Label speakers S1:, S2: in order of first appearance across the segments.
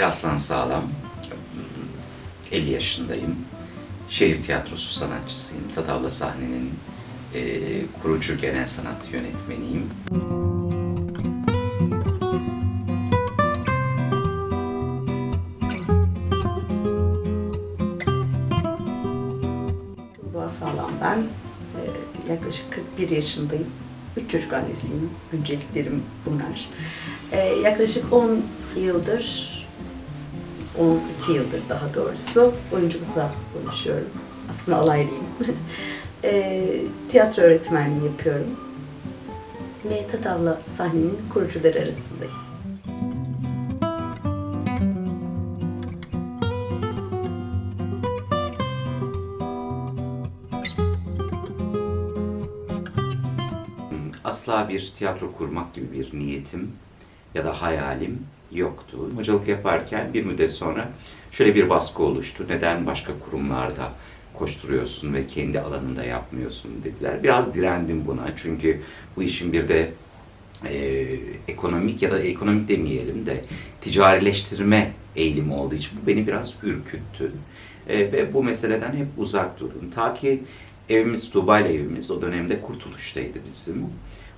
S1: Eraslan Sağlam. 50 yaşındayım. Şehir tiyatrosu sanatçısıyım. Tatavla sahnenin e, kurucu genel sanat yönetmeniyim.
S2: Tuğba Sağlam ben. Ee, yaklaşık 41 yaşındayım. 3 çocuk annesiyim. Önceliklerim bunlar. Ee, yaklaşık 10 yıldır, 12 yıldır daha doğrusu oyunculukla konuşuyorum. Aslında alaylıyım. Ee, tiyatro öğretmenliği yapıyorum. Ve Tatavla sahnenin kurucuları arasındayım.
S1: Asla bir tiyatro kurmak gibi bir niyetim ya da hayalim yoktu. Hocalık yaparken bir müddet sonra şöyle bir baskı oluştu. Neden başka kurumlarda koşturuyorsun ve kendi alanında yapmıyorsun dediler. Biraz direndim buna çünkü bu işin bir de e, ekonomik ya da ekonomik demeyelim de ticarileştirme eğilimi olduğu için bu beni biraz ürküttü. E, ve bu meseleden hep uzak durdum. Ta ki evimiz Tuğba evimiz o dönemde Kurtuluş'taydı bizim.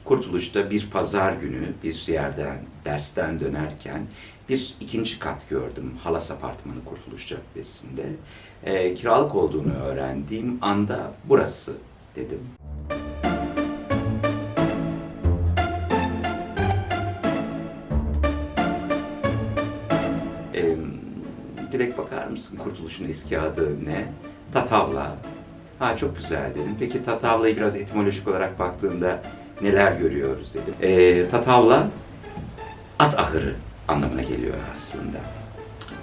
S1: Kurtuluş'ta bir pazar günü bir yerden dersten dönerken bir ikinci kat gördüm. Halas Apartmanı Kurtuluş Caddesi'nde. E, kiralık olduğunu öğrendiğim anda burası dedim. E, direkt bakar mısın Kurtuluş'un eski adı ne? Tatavla. Ha çok güzel dedim. Peki Tatavla'yı biraz etimolojik olarak baktığında neler görüyoruz dedim. E, tatavla at ahırı anlamına geliyor aslında.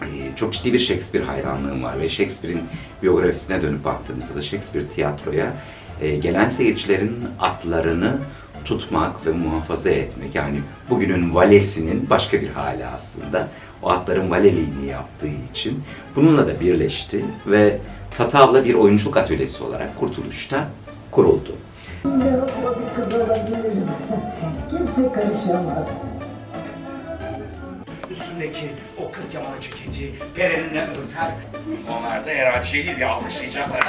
S1: E, çok ciddi bir Shakespeare hayranlığım var ve Shakespeare'in biyografisine dönüp baktığımızda da Shakespeare tiyatroya e, gelen seyircilerin atlarını tutmak ve muhafaza etmek yani bugünün valesinin başka bir hali aslında o atların valeliğini yaptığı için bununla da birleşti ve Tatavla bir oyunculuk atölyesi olarak Kurtuluş'ta kuruldu.
S3: Kimse karışamaz.
S4: Üstündeki o kırk yamalı ceketi perenine örter. Onlar da herhalde şey değil ya alkışlayacaklar.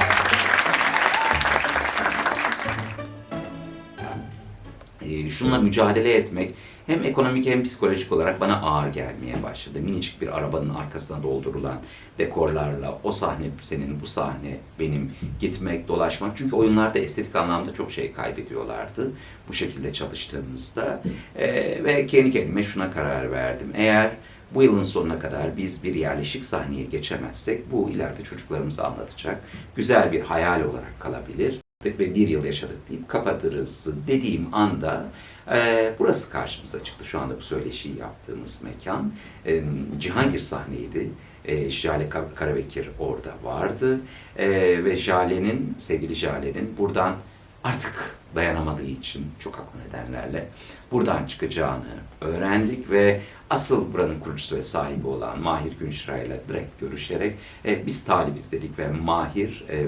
S1: e, şununla mücadele etmek hem ekonomik hem psikolojik olarak bana ağır gelmeye başladı. Minicik bir arabanın arkasına doldurulan dekorlarla o sahne senin, bu sahne benim gitmek, dolaşmak. Çünkü oyunlarda estetik anlamda çok şey kaybediyorlardı bu şekilde çalıştığımızda. E, ve kendi kendime şuna karar verdim. Eğer bu yılın sonuna kadar biz bir yerleşik sahneye geçemezsek bu ileride çocuklarımıza anlatacak güzel bir hayal olarak kalabilir ve bir yıl yaşadık deyip kapatırız dediğim anda e, burası karşımıza çıktı. Şu anda bu söyleşiyi yaptığımız mekan. E, Cihangir sahneydi. E, Jale Kar- Karabekir orada vardı. E, ve Jale'nin, sevgili Jale'nin buradan artık dayanamadığı için çok haklı nedenlerle buradan çıkacağını öğrendik ve asıl buranın kurucusu ve sahibi olan Mahir Günşira ile direkt görüşerek e, biz talibiz dedik ve Mahir e,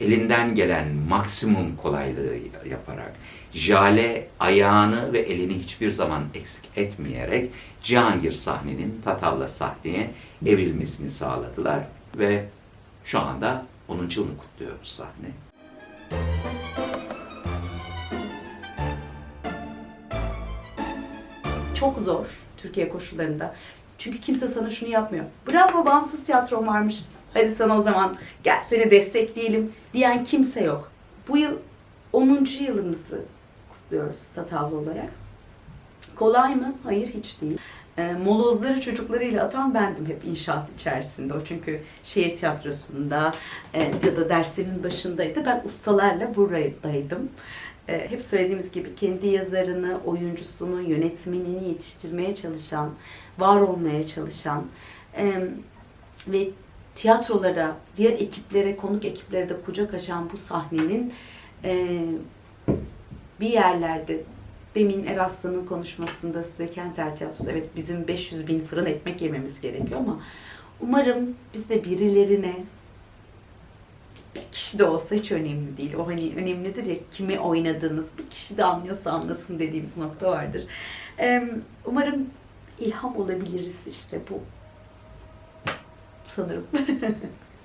S1: elinden gelen maksimum kolaylığı yaparak, Jale ayağını ve elini hiçbir zaman eksik etmeyerek Cihangir sahnenin Tatavla sahneye evrilmesini sağladılar ve şu anda 10. yılını kutluyoruz sahne.
S2: çok zor Türkiye koşullarında. Çünkü kimse sana şunu yapmıyor. Bravo bağımsız tiyatron varmış. Hadi sana o zaman gel seni destekleyelim diyen kimse yok. Bu yıl 10. yılımızı kutluyoruz Tatavlı olarak. Kolay mı? Hayır hiç değil. E, molozları çocuklarıyla atan bendim hep inşaat içerisinde. O çünkü şehir tiyatrosunda e, ya da derslerin başındaydı. Ben ustalarla buradaydım. E, hep söylediğimiz gibi kendi yazarını, oyuncusunu, yönetmenini yetiştirmeye çalışan, var olmaya çalışan e, ve tiyatrolara, diğer ekiplere, konuk ekiplere de kucak açan bu sahnenin e, bir yerlerde demin Eraslan'ın konuşmasında size Kenter Tiyatrosu evet bizim 500 bin fırın ekmek yememiz gerekiyor ama umarım biz de birilerine bir kişi de olsa hiç önemli değil. O hani önemlidir ya kimi oynadığınız bir kişi de anlıyorsa anlasın dediğimiz nokta vardır. Umarım ilham olabiliriz işte bu sanırım.